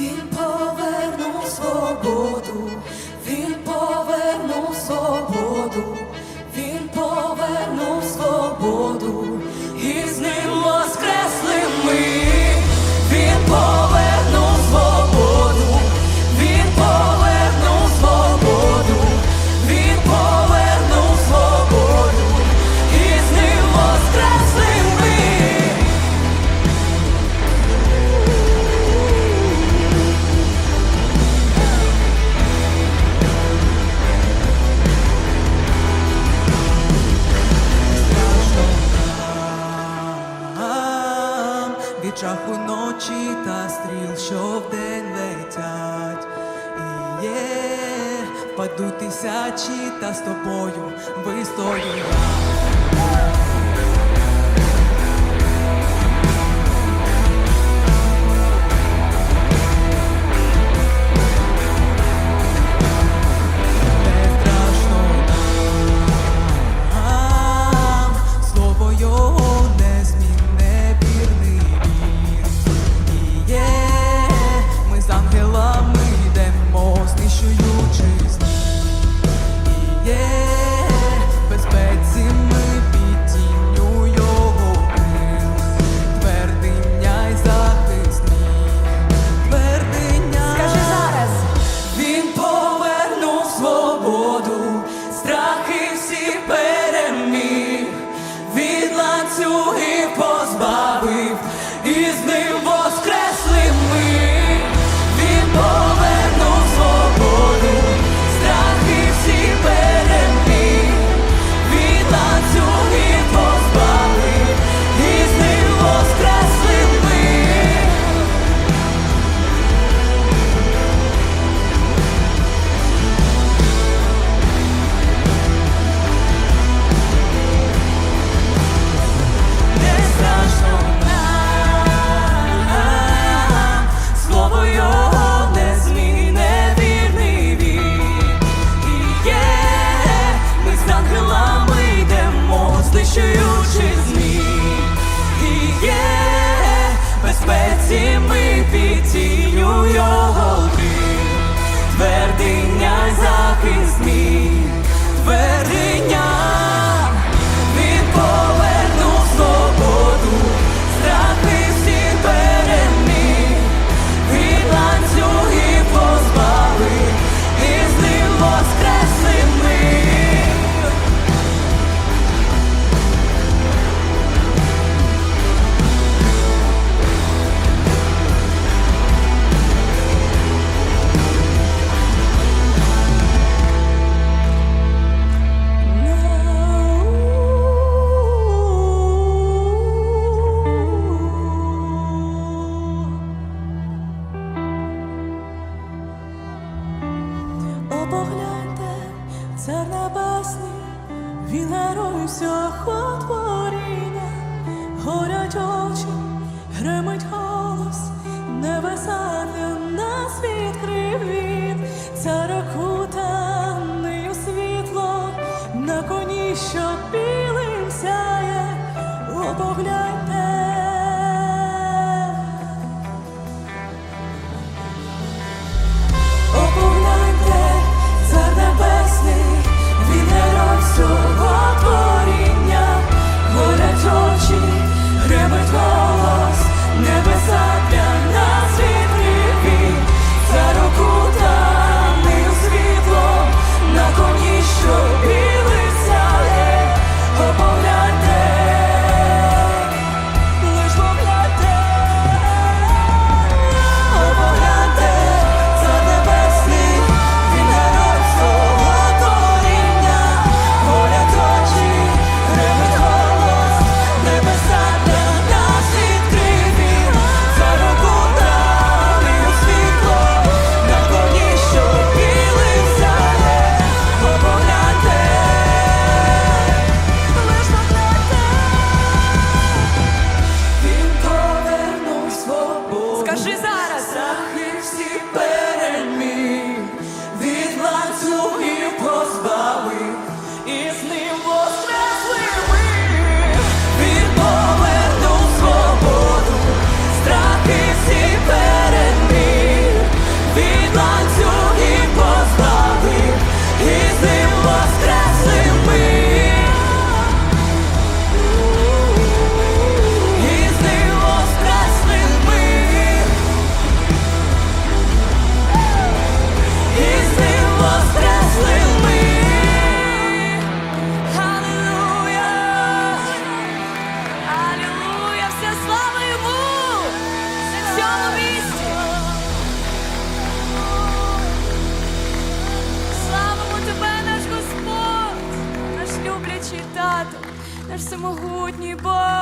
Він повернув свободу, він повернув свободу, він повернув свободу. Від чаху ночі та стріл, що вдень летять, і є, падуть тисячі, та з тобою вистоювати. ти змій, твердиня. погляньте, цар небесний, він герой всього творіння, горять очі, гримить. Наш всемогутній Бог.